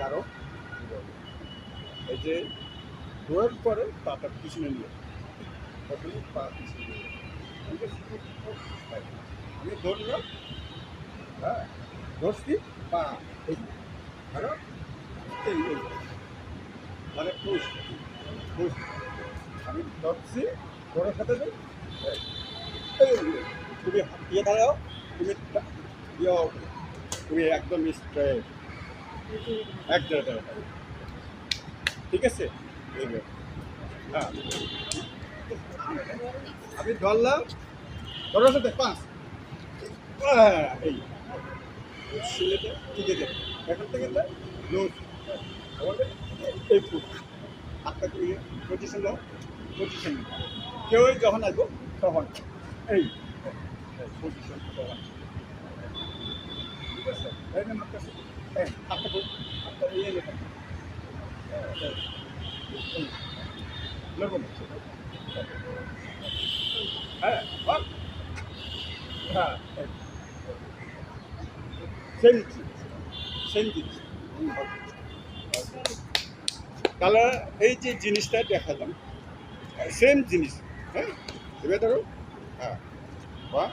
কারও এই যে ধোয়ার পরে পাটা পিছনে নিয়ে প্রথমে পা পিছনে নিয়ে। আমি ধরলাম হ্যাঁ ধরছি, পা এই ধরো মানে পুষ পুষ আমি ধরছি, ধরার সাথে তুমি ইয়ে দাঁড়াও, তুমি ইয়ে তুমি একদম স্ট্রেট এক জায়গায় দাঁড়াও। ঠিক আছে? হ্যাঁ। আমি ধরলাম। ধরার সাথে পাঁচ। হ্যাঁ, এই। সিলেটে ঠিক আছে। এখন থেকে ফুট হাতটা দিয়ে পজিশন দাও। কেউই যখন আসব তখন। এই। পজিশন তখন। ঠিক আছে? লবণ হ্যাঁ। হ্যাঁ তাহলে এই যে জিনিসটা দেখালাম, সেম জিনিস। হ্যাঁ এবার ধরো। হ্যাঁ বা।